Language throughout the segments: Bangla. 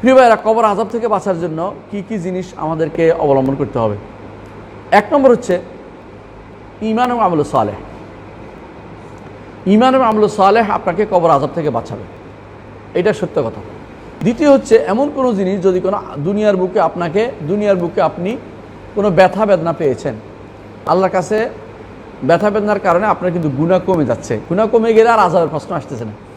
প্রিয় ভাইরা কবর আজাব থেকে বাঁচার জন্য কি কি জিনিস আমাদেরকে অবলম্বন করতে হবে? এক নম্বর হচ্ছে ইমান এবং আমল সালেহ। ইমান এবং আমল সালেহ আপনাকে কবর আজাব থেকে বাঁচাবে। এটা সত্য কথা। দ্বিতীয় হচ্ছে, এমন কোনো জিনিস যদি কোনো দুনিয়ার বুকে আপনাকে, দুনিয়ার বুকে আপনি কোনো ব্যথা বেদনা পেয়েছেন, আল্লাহর কাছে ব্যথা বেদনার কারণে আপনার কিন্তু গুণা কমে যাচ্ছে। গুণা কমে গেলে আর আজাবের প্রশ্ন আসতেছে না।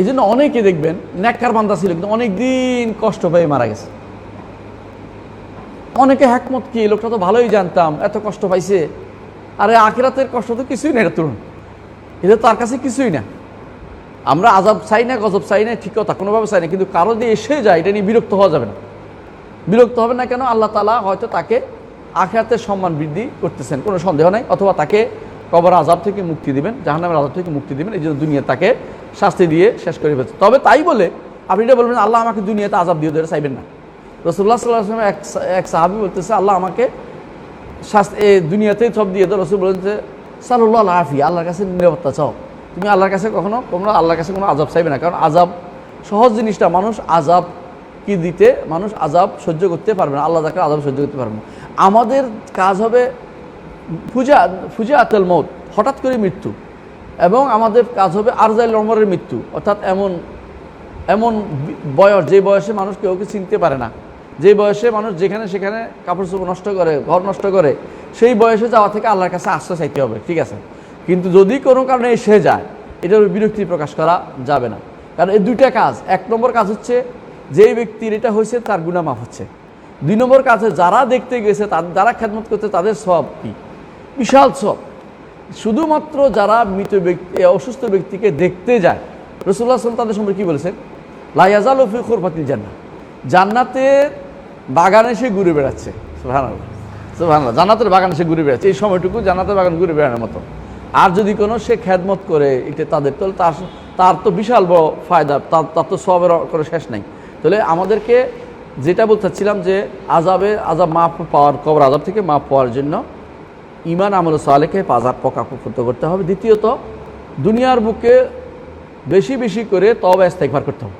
এই জন্য অনেকে দেখবেন ন্যাক্কার বান্দা ছিল, কিন্তু অনেক দিন কষ্ট পেয়ে মারা গেছে। অনেকে হ্যাকমত কি লোকটা তো ভালোই জানতাম, এত কষ্ট পাইছে। আরে আখিরাতের কষ্ট তো কিছুই না এটা তরুণ এটা তার কাছে কিছুই না। আমরা আজাব চাই না, গজব চাই না, ঠিক কথা, কোনোভাবে চাই না, কিন্তু কারও দিয়ে এসে যায়, এটা নিয়ে বিরক্ত হওয়া যাবে না। বিরক্ত হবে না কেন? আল্লাহ তালা হয়তো তাকে আখেরাতের সম্মান বৃদ্ধি করতেছেন, কোনো সন্দেহ নাই, অথবা তাকে কবর আজাব থেকে মুক্তি দিবেন, জাহান্নামের আজাব থেকে মুক্তি দিবেন, এই জন্য দুনিয়া তাকে শাস্তি দিয়ে শেষ করে ফেলছে। তবে তাই বলে আপনি এটা বলবেন, আল্লাহ আমাকে দুনিয়াতে আজাব দিয়ে ধরে চাইবেন না। রসুল্লাহ সাল্লাহ আসলাম এক এক সাহাবি বলতেছে, আল্লাহ আমাকে শাস্তি দুনিয়াতেই সব দিয়ে দাও রসুল বলেছে সাল্লাহ আফি আল্লাহর কাছে নিরাপত্তা চাও। তুমি আল্লাহর কাছে কখনো তোমরা আল্লাহর কাছে কোনো আজাব চাইবে না। কারণ আজাব সহজ জিনিসটা, মানুষ আজাব কি দিতে, মানুষ আজাব সহ্য করতে পারবে না। আল্লাহ তাকে আজাব সহ্য করতে পারবে না। আমাদের কাজ হবে, ফুজা ফুজা আতেল মত হঠাৎ করে মৃত্যু। এবং আমাদের কাজ হবে আরজাইল রমরের মৃত্যু। অর্থাৎ এমন এমন বয়স, যে বয়সে মানুষ কেউ চিনতে পারে না। যে বয়সে মানুষ যেখানে সেখানে কাপড় চোপড় নষ্ট করে, ঘর নষ্ট করে, সেই বয়সে যাওয়া থেকে আল্লাহর কাছে আশ্রয় চাইতে হবে, ঠিক আছে? কিন্তু যদি কোনো কারণে এসে যায়, এটার বিরক্তি প্রকাশ করা যাবে না। কারণ এই দুইটা কাজ, এক নম্বর কাজ হচ্ছে যেই ব্যক্তির এটা হয়েছে, তার গুণা মাফ হচ্ছে। দুই নম্বর কাজ যারা দেখতে গেছে তাদের যারা খেদমত করছে, তাদের সব কি? বিশাল সব শুধুমাত্র যারা মৃত ব্যক্তি অসুস্থ ব্যক্তিকে দেখতে যায় রসুল্লাহ আসলাম তাদের সম্পর্কে কী বলেছেন? লাইয়াজাল ফি খোরপাতিল জান্না জান্নাতের বাগানে সে ঘুরে বেড়াচ্ছে, সুবহানাল্লাহ জান্নাতের বাগানে সে ঘুরে বেড়াচ্ছে, এই সময়টুকু জান্নাতের বাগান ঘুরে বেড়ানোর মতো। আর যদি কোনো সে খেদমত করে, এটা তাদের, তাহলে তার তার তো বিশাল বড় ফায়দা, তার তার তো সবের কোনো শেষ নাই। তাহলে আমাদেরকে যেটা বলতে চাচ্ছিলাম যে আজাবে আজাব মাপ পাওয়ার, কবর আজাব থেকে মাপ পাওয়ার জন্য ইমান আমল সালেকে পাজার পোকাপুত করতে হবে। দ্বিতীয়ত, দুনিয়ার বুকে বেশি বেশি করে তবে ইস্তেকভার করতে হবে।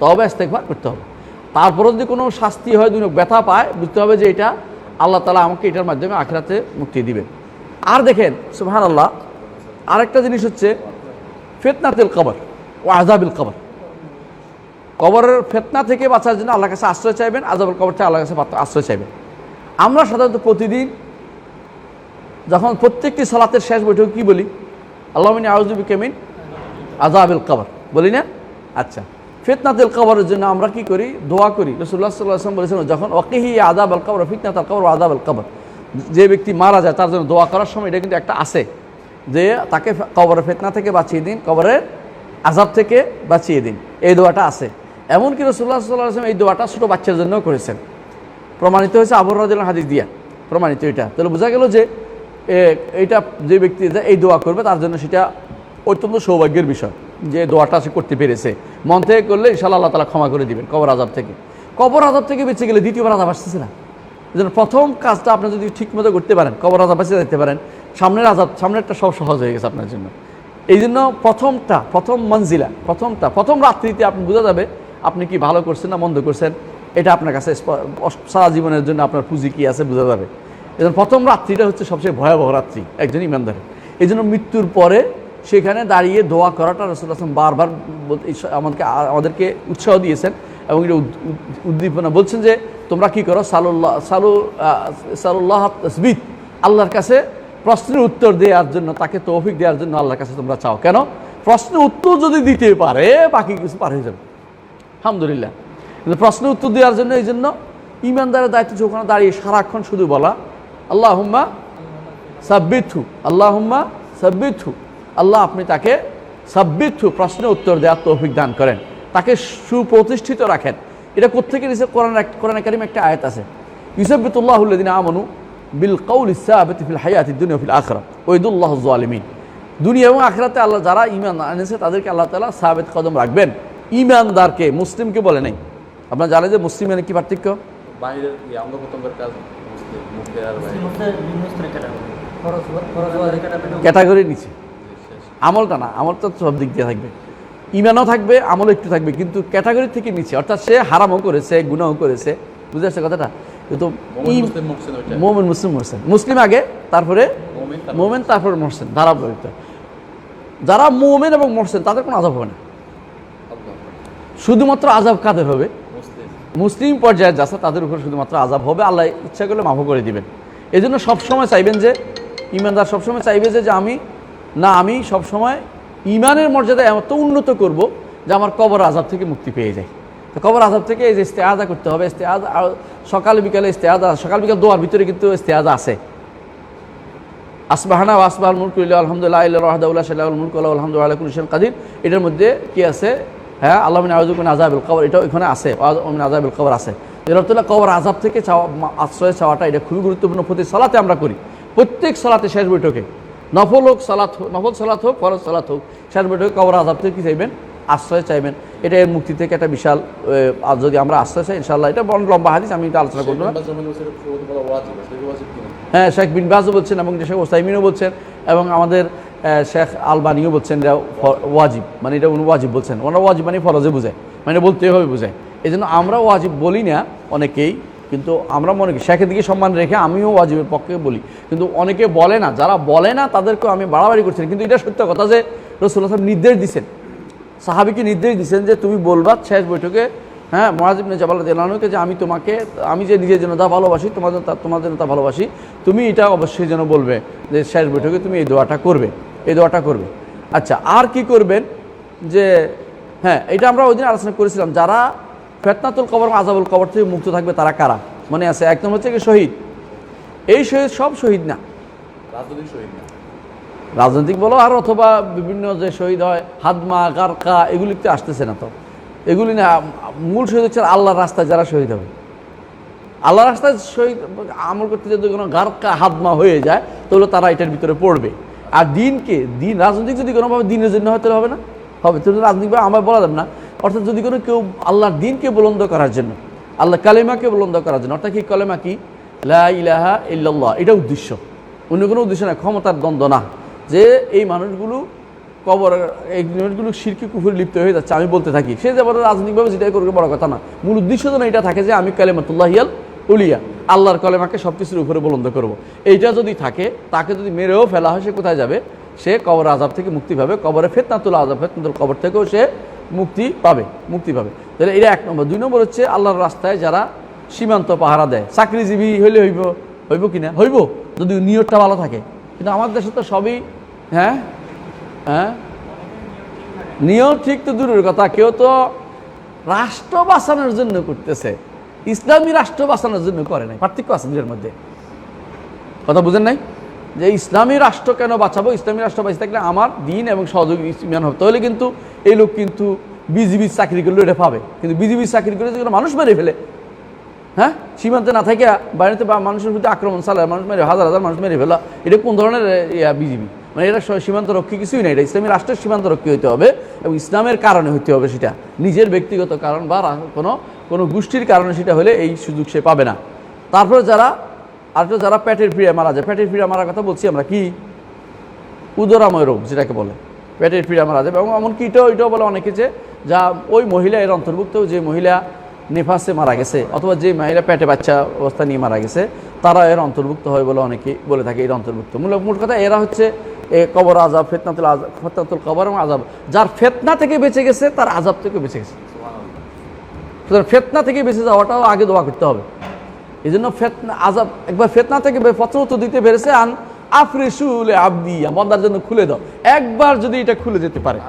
তবে ইস্তেকভার করতে হবে। তারপরে যদি কোনো শাস্তি হয় দুনিয়া ব্যথা পায়, বুঝতে হবে যে এটা আল্লাহ তালা আমাকে এটার মাধ্যমে আখরাতে মুক্তি দিবেন আর দেখেন সুহান আল্লাহ আরেকটা জিনিস হচ্ছে ফেতনাতেল কবর ও আজাবিল কবর। কবরের ফেতনা থেকে বাঁচার জন্য আল্লাহর কাছে আশ্রয় চাইবেন আজাবুল কবর থেকে আল্লাহর কাছে আশ্রয় চাইবেন। আমরা সাধারণত প্রতিদিন যখন প্রত্যেকটি সালাতের শেষ বৈঠক কি বলি? আল্লাহমিনী আউজুবি কেমিন আজাবিল কবর। বলি না? আচ্ছা। ফিতনাতুল কবরের জন্য আমরা কি করি? দোয়া করি। রসুল্লাহ সাল্লাহ আসলাম বলেছেন, যখন ওকেহি আদাব আল কবর ফিতনাত আল কবর আদাব আল কবর। যে ব্যক্তি মারা যায়, তার জন্য দোয়া করার সময় এটা কিন্তু একটা আছে যে তাকে কবরের ফেতনা থেকে বাঁচিয়ে দিন, কবরের আজাব থেকে বাঁচিয়ে দিন। এই দোয়াটা আছে। এমনকি রসুল্লাহ সাল্লাহ আসলাম এই দোয়াটা ছোটো বাচ্চার জন্য করেছেন। প্রমাণিত হয়েছে আবর রাজ হাদিস দিয়া। প্রমাণিত এটা। তাহলে বোঝা গেল যে এ, এইটা যে ব্যক্তি এই দোয়া করবে তার জন্য সেটা অত্যন্ত সৌভাগ্যের বিষয় যে দোয়াটা সে করতে পেরেছে। মন থেকে করলে ইনশাল্লাহ আল্লাহ তালা ক্ষমা করে দিবেন কবর আজাব থেকে। কবর আজাব থেকে বেঁচে গেলে দ্বিতীয়বার আজাব আসতেছে না। জন্য প্রথম কাজটা আপনি যদি ঠিক মতো করতে পারেন কবর আজাব বাঁচিয়ে যেতে পারেন সামনের আজাব সামনেরটা সব সহজ হয়ে গেছে আপনার জন্য। এই জন্য প্রথমটা প্রথম মঞ্জিলা প্রথমটা প্রথম রাত্রিতে আপনি বোঝা যাবে আপনি কি ভালো করছেন না মন্দ করছেন এটা আপনার কাছে সারা জীবনের জন্য আপনার পুঁজি কি আছে বোঝা যাবে। এই প্রথম রাত্রিটা হচ্ছে সবচেয়ে ভয়াবহ রাত্রি একজন ইমানদারের। এই জন্য মৃত্যুর পরে সেখানে দাঁড়িয়ে দোয়া করাটা রসুল আসলাম বারবার আমাদেরকে আমাদেরকে উৎসাহ দিয়েছেন এবং এটা উদ- উদ- উদ্দীপনা বলছেন যে, তোমরা কি করো? সালুল্লাহ সালু সালুল্লাহ আল্লাহর কাছে প্রশ্নের উত্তর দেওয়ার জন্য, তাকে তৌফিক দেওয়ার জন্য আল্লাহর কাছে তোমরা চাও। কেন? প্রশ্নের উত্তর যদি দিতে পারে, বাকি কিছু পার হয়ে যাবে। আলহামদুলিল্লাহ। কিন্তু প্রশ্নের উত্তর দেওয়ার জন্য এই জন্য ইমানদারের দায়িত্ব ওখানে দাঁড়িয়ে সারাক্ষণ শুধু বলা। আল্লাহ হুম্মা সাব্বিথু আল্লাহ হুম্মা সাব্বিথু আল্লাহ আপনি তাকে সাব্বিথু প্রশ্নের উত্তর দেওয়ার তৌফিক দান করেন। তাকে সুপ্রতিষ্ঠিত রাখেন। এটা কোথেকে নিছে? কোরআন কোরআন কারিম একটা আয়াত আছে। ইউসবিতুল্লাহ উল্লাদিন আমানু বিল কৌল ইসাবিত ফিল হায়াতি দুনিয়া আখরা ওইদুল্লাহ জালিমিন দুনিয়া এবং আখরাতে আল্লাহ যারা ইমান আনেছে, তাদেরকে আল্লাহ তালা সাহাবেদ কদম রাখবেন। ইমানদারকে মুসলিমকে বলে নাই। আপনার জানেন যে মুসলিম মানে কি পার্থক্য? বাইরের প্রত্যঙ্গের কাজ। মুসলিম মুখে আর বাইরে ক্যাটাগরি নিচে। আমলটা না আমল তো সব দিক দিয়ে থাকবে। ইমানও থাকবে আমলও একটু থাকবে কিন্তু ক্যাটাগরি থেকে নিচে অর্থাৎ সে হারামও করেছে গুনাও করেছে বুঝতে আসছে কথাটা? কিন্তু মোমিন মুসলিম মুহসিন মোমেন মুসলিম মরছেন মুসলিম আগে তারপরে মোমিন তারপর মোমেন তারপর মরছেন ধারাবাহিক যারা মোমেন এবং মরছেন তাদের কোনো আজাব হবে না। শুধুমাত্র আজাব কাদের হবে? মুসলিম পর্যায়ে যাচ্ছে, তাদের উপর শুধুমাত্র আজাব হবে, আল্লাহ ইচ্ছা করলে মাফ করে দিবেন। এই জন্য সবসময় চাইবেন যে, ইমানদার সবসময় চাইবে যে আমি, না, আমি সবসময় ইমানের মর্যাদা এত উন্নত করব যে আমার কবর আজাব থেকে মুক্তি পেয়ে যায়। তো কবর আজাব থেকে এই যে ইস্তেআদা করতে হবে আর সকাল বিকালে ইস্তেআদা সকাল বিকাল দোয়ার ভিতরে কিন্তু ইস্তেআদা আছে। আসবাহানা মুলক ইল্লা আলহামদুলিল্লাহ ইল্লা রাহদাউল্লাহ সাল্লাহুল মুলক আল্লাহ আলহামদুলিল্লাহ আলা কাদির। এটার মধ্যে কি আছে? হ্যাঁ আল্লাহ আউযু মিন আযাবিল কবর। এটাও এখানে আছে। আযাবিল কবর আছে। এর অর্থ কবর আযাব থেকে চাওয়া আশ্রয় চাওয়াটা এটা খুবই গুরুত্বপূর্ণ। প্রতি সালাতে আমরা করি। প্রত্যেক সালাতে শেষ বৈঠকে। নফল হোক সালাত হোক নফল সালাত হোক ফরজ সালাত হোক শেষ বৈঠকে কবর আযাব থেকে কী চাইবেন? আশ্রয় চাইবেন। এটা এর মুক্তি থেকে একটা বিশাল আর যদি আমরা আশ্রয় চাই ইনশাল্লাহ এটা বড় লম্বা হাদিস আমি এটা আলোচনা করব হ্যাঁ শেখ বিন বাজও বলছেন এবং শেখ ওসাইমিনও বলছেন এবং আমাদের শেখ আলবানিও বলছেন এটা ওয়াজিব মানে এটা উনি ওয়াজিব বলছেন। ওনারা ওয়াজিব মানে ফরজে বোঝায় মানে বলতে হবে বোঝায় এই জন্য আমরা ওয়াজিব বলি না অনেকেই, কিন্তু আমরা মনে করি, শেখের দিকে সম্মান রেখে আমিও ওয়াজিবের পক্ষে বলি। কিন্তু অনেকে বলে না, যারা বলে না তাদেরকেও আমি বাড়াবাড়ি করছি কিন্তু এটা সত্য কথা যে রসুল্লাহ সাহেব নির্দেশ দিচ্ছেন সাহাবিকে নির্দেশ দিচ্ছেন যে তুমি বলবা শেষ বৈঠকে হ্যাঁ মহাজিব জাবাল দেলানুকে যে আমি তোমাকে, আমি যে নিজের জন্য তা ভালোবাসি, তোমার তোমার জন্য তা ভালোবাসি, তুমি এটা অবশ্যই যেন বলবে যে শেষ বৈঠকে তুমি এই দোয়াটা করবে। এই দোয়াটা করবে। আচ্ছা আর কি করবেন? যে হ্যাঁ এটা আমরা ওই দিন আলোচনা করেছিলাম যারা ফেতনাতুল কবর আজাবুল কবর থেকে মুক্ত থাকবে তারা কারা? মনে আছে? একদম হচ্ছে কি শহীদ। এই শহীদ সব শহীদ না। রাজনৈতিক শহীদ না? রাজনৈতিক বলো আর অথবা বিভিন্ন যে শহীদ হয় হাদমা গারকা এগুলিতে আসতেছে না তো। এগুলি না মূল শহীদ হচ্ছে আল্লাহর রাস্তায় যারা শহীদ হবে। আল্লাহর রাস্তায় শহীদ আমল করতে যদি কোনো গারকা হাদমা হয়ে যায় তাহলে তারা এটার ভিতরে পড়বে। আর দিনকে, দিন রাজনৈতিক যদি কোনোভাবে দিনের জন্য হয়, তাহলে হবে না? হবে। তাহলে রাজনৈতিকভাবে আমার বলা যাবে না। অর্থাৎ যদি কোনো কেউ আল্লাহর দিনকে বুলন্দ করার জন্য আল্লাহ কালেমাকে বুলন্দ করার জন্য, অর্থাৎ কি কালেমা কি? লা ইলাহা ইল্লাল্লাহ, এটা উদ্দেশ্য। অন্য কোনো উদ্দেশ্য না ক্ষমতার দ্বন্দ্ব না। যে এই মানুষগুলো কবর, এই মানুষগুলো শিরকি কুফুরে লিপ্ত হয়ে যাচ্ছে, আমি বলতে থাকি। সে যেমন রাজনৈতিকভাবে যেটাই করবে বড় কথা না। মূল উদ্দেশ্য যেন এটা থাকে যে আমি কালেমাতুল্লাহ ইয়াল উলিয়া, আল্লাহর কলেমাকে সব কিছুর উপরে বলন্দ করব। এইটা যদি থাকে, তাকে যদি মেরেও ফেলা হয়, সে কোথায় যাবে? সে কবর আজাব থেকে মুক্তি পাবে। কবরে ফেতনাতুল আজাব ফেতনাতুল কবর থেকেও সে মুক্তি পাবে মুক্তি পাবে। তাহলে এটা এক নম্বর। দুই নম্বর হচ্ছে আল্লাহর রাস্তায় যারা সীমান্ত পাহারা দেয়, চাকরিজীবী হইলে হইব হইব কি না? হইব যদি নিয়তটা ভালো থাকে। কিন্তু আমার দেশে তো সবই হ্যাঁ? হ্যাঁ? নিয়ম ঠিক তো দূরের কথা, কেউ তো রাষ্ট্র বাঁচানোর জন্য করতেছে। ইসলামী রাষ্ট্র বাঁচানোর জন্য করে নাই, পার্থক্য আছে দুজের মধ্যে। কথা বুঝেন নাই? যে ইসলামী রাষ্ট্র কেন বাঁচাবো? ইসলামী রাষ্ট্র বাঁচিয়ে থাকলে আমার দিন এবং সহযোগী ইসলামিয়ান হবে। তাহলে কিন্তু এই লোক কিন্তু বিজিবির চাকরি করলে এটা পাবে। কিন্তু বিজিবির চাকরি করে যদি কোনো মানুষ মেরে ফেলে হ্যাঁ? সীমান্তে না থাকে বাইরেতে মানুষের প্রতি আক্রমণ চালায়, মানুষ মেরে, হাজার হাজার মানুষ মেরে ফেলা, এটা কোন ধরনের ইয়া, বিজিবি? মানে এটা সীমান্ত রক্ষী কিছুই না এটা ইসলামী রাষ্ট্রের সীমান্ত রক্ষী হতে হবে এবং ইসলামের কারণে হতে হবে সেটা। নিজের ব্যক্তিগত কারণ বা কোনো কোনো গোষ্ঠীর কারণে সেটা হলে এই সুযোগ সে পাবে না। তারপরে যারা আরেকটা যারা পেটের পীড়া মারা যায়, পেটের পীড়া মারার কথা বলছি আমরা কি? উদরাময় রোগ যেটাকে বলে। পেটের পীড়া মারা যাবে এবং এমনকি এটাও এটাও বলে অনেকে যে, যা ওই মহিলা এর অন্তর্ভুক্ত যে মহিলা নেফাসে মারা গেছে অথবা যে মহিলা পেটে বাচ্চা অবস্থা নিয়ে মারা গেছে তারা এর অন্তর্ভুক্ত হয় বলে অনেকে বলে থাকে এর অন্তর্ভুক্ত। মূল মোট কথা এরা হচ্ছে এ কবর আজাব ফেতনাতুল আজাব ফেতনাতুল কবর এবং আজাব যার ফেতনা থেকে বেঁচে গেছে তার আজাব থেকে বেঁচে গেছে। সুতরাং ফেতনা থেকে বেঁচে যাওয়াটাও আগে দোয়া করতে হবে। এই জন্য ফেতনা আজাব একবার ফেতনা থেকে প্রথমত দিতে পেরেছে আন আফরিসুল আব্দি বন্দার জন্য খুলে দাও। একবার যদি এটা খুলে যেতে পারে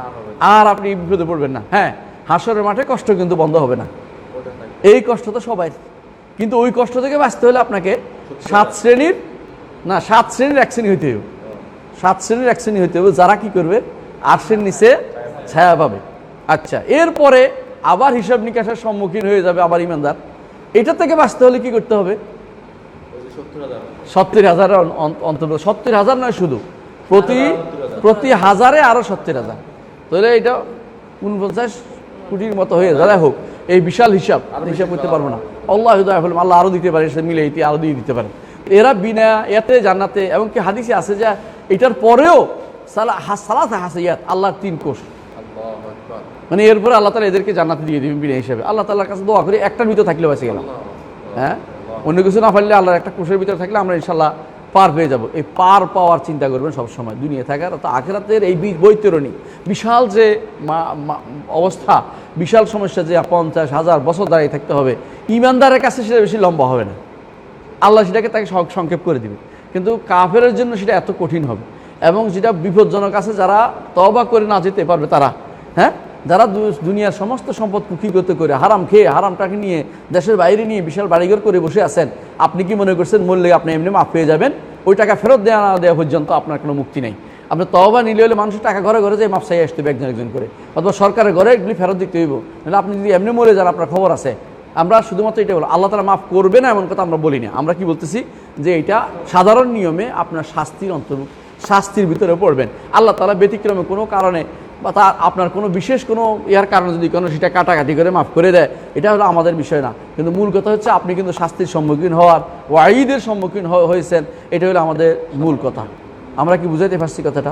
আর আপনি বিপদে পড়বেন না। হ্যাঁ হাসরের মাঠে কষ্ট কিন্তু বন্ধ হবে না। এই কষ্ট তো সবাই। কিন্তু ওই কষ্ট থেকে বাঁচতে হলে আপনাকে সাত শ্রেণির, না, সাত শ্রেণির এক শ্রেণি হইতে হবে। সাত শ্রেণির এক শ্রেণি হইতে হবে, যারা কি করবে আট শ্রেণির নিচে ছায়া পাবে। আচ্ছা এরপরে আবার হিসাব নিকাশের সম্মুখীন হয়ে যাবে আবার ইমানদার। এটা থেকে বাঁচতে হলে কি করতে হবে? সত্তর হাজার হাজার সত্তর হাজার নয় শুধু, প্রতি প্রতি হাজারে আরও সত্তর হাজার। তাহলে এটা উনপঞ্চাশ কোটির মতো হয়ে যায় হোক এই বিশাল হিসাব হিসাব করতে পারব না। আল্লাহ হৃদয় হল আল্লাহ আরও দিতে পারে সে মিলে এটি আরও দিয়ে দিতে পারে। এরা বিনা এতে জান্নাতে এবং কি হাদিসে আছে যে এটার পরেও সালা সালাত হাসিয়াত আল্লাহর তিন কোষ। মানে এরপরে আল্লাহ তালা এদেরকে জান্নাতে দিয়ে দিবেন বিনা হিসাবে। আল্লাহ তালার কাছে দোয়া করি একটার ভিতরে থাকলে বেঁচে গেলাম। হ্যাঁ? অন্য কিছু না পারলে আল্লাহর একটা কোষের ভিতরে থাকলে আমরা ইনশাল্লাহ পার পেয়ে যাব। এই পার পাওয়ার চিন্তা করবেন সবসময়। দুনিয়া থাকার তো আখেরাতের এই বৈতরণী। বিশাল যে অবস্থা, বিশাল সমস্যা যে পঞ্চাশ হাজার বছর দাঁড়িয়ে থাকতে হবে, ইমানদারের কাছে সেটা বেশি লম্বা হবে না। আল্লাহ সেটাকে তাকে সংক্ষেপ করে দিবে। কিন্তু কাফেরের জন্য সেটা এত কঠিন হবে। এবং যেটা বিপজ্জনক আছে, যারা তবা করে না যেতে পারবে তারা হ্যাঁ? যারা দুনিয়ার সমস্ত সম্পদ কুক্ষিগত করে হারাম খেয়ে, হারামটাকে নিয়ে, দেশের বাইরে নিয়ে বিশাল বাড়িঘর করে বসে আছেন আপনি কি মনে করছেন মরলে আপনি এমনি মাফ পেয়ে যাবেন? ওই টাকা ফেরত দেওয়া না দেওয়া পর্যন্ত আপনার কোনো মুক্তি নেই। আপনি তবা নিলে হলে মানুষের টাকা ঘরে ঘরে যে মাপ চাই আসতে হবে একজন একজন করে। অথবা সরকারের ঘরে এগুলি ফেরত দিতে হইব। নাহলে আপনি যদি এমনি মরে যান, আপনার খবর আছে। আমরা শুধুমাত্র এটা বলো, আল্লাহ তারা মাফ করবে না এমন কথা আমরা বলি না। আমরা কি বলতেছি? যে এটা সাধারণ নিয়মে আপনার শাস্তির অন্তর্ভুক্ত শাস্তির ভিতরে পড়বেন। আল্লাহ তালা ব্যতিক্রমে কোনো কারণে বা তার আপনার কোনো বিশেষ কোনো ইয়ার কারণে যদি কোনো সেটা কাটাকাটি করে মাফ করে দেয়, এটা হলো আমাদের বিষয় না। কিন্তু মূল কথা হচ্ছে আপনি কিন্তু শাস্তির সম্মুখীন হওয়ার ওয়াইদের সম্মুখীন হয়েছেন, এটা হলো আমাদের মূল কথা। আমরা কি বুঝাইতে পারছি কথাটা?